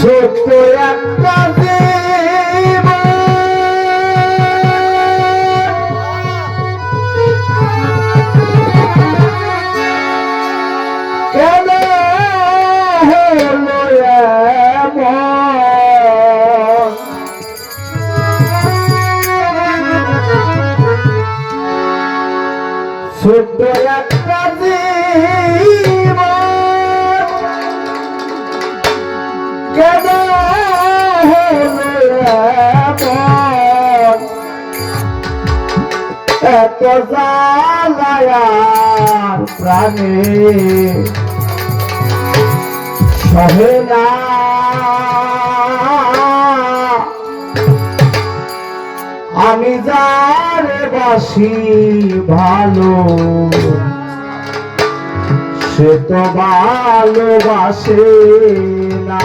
ছোট্ট একটা কেন এত জ্বালায়ার প্রাণে। সহে না। আমি যারে বাসি ভালো সে তো ভালোবাসে না।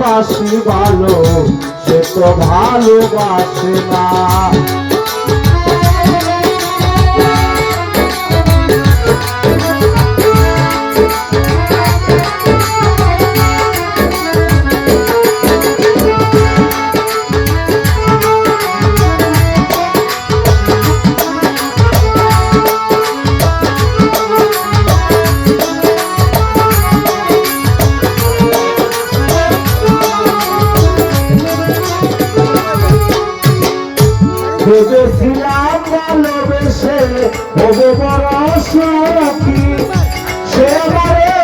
বাসি ভালো সে তো ভালোবাসে না। ভেবেছিলাম ভালোবেসে হব বড় সখী সেবারে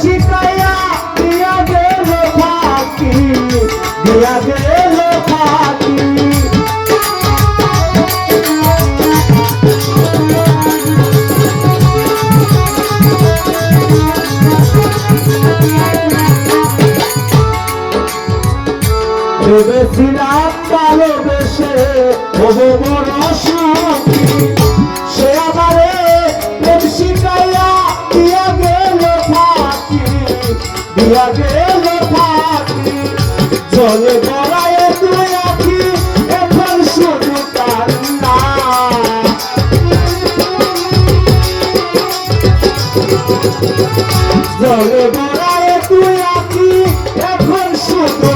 শিখাইয়া দিয়া গেল ফাঁকি দিয়া গেল ফাঁকি। ভেবেছিলাম ভালোবেসে হব বড় সখী সে আমারে প্রেম শিখাইয়া দিয়া গেল ফাঁকি দিয়া গেল ফাঁকি জলে গড়ায় তুই আঁকি এখন শুধু কান্না। জলে গড়ায় তুই আঁকি এখন শুধু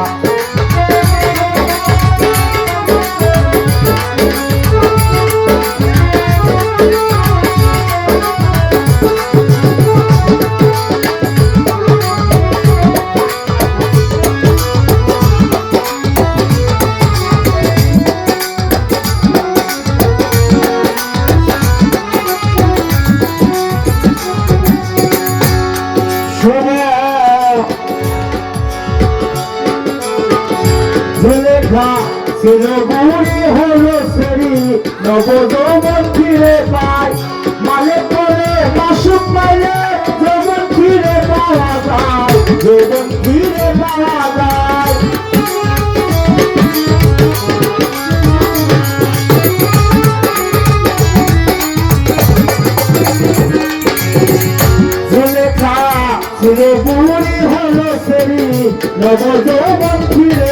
লেখা ছিল বুড়ি হলো সেরি নবযৌবন ফিরে পায়। মালে করে মাসুক পাইলে যৌবন ফিরে পাওয়া যায় যৌবন ফিরে পাওয়া যায়। ছিল বুড়ি হলো সেরি নবযৌবন ফিরে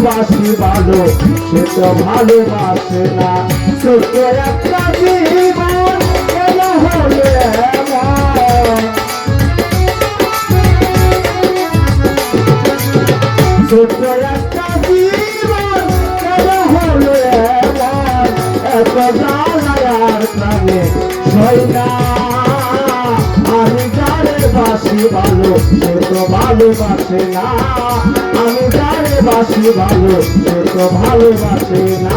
আমি গানে বাসি ভালো সে তো ভালোবাসে না। হলে ছোট্ট একটা জীবন সই না। আমি যারে বাসি, ভালো সে তো ভালোবাসে না। বাসি ভালো ছোট ভালোবাসে না।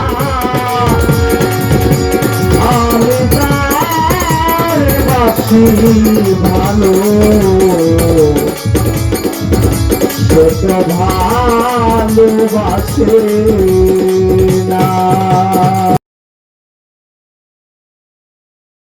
আমি ভালো। ভালোবাসে না।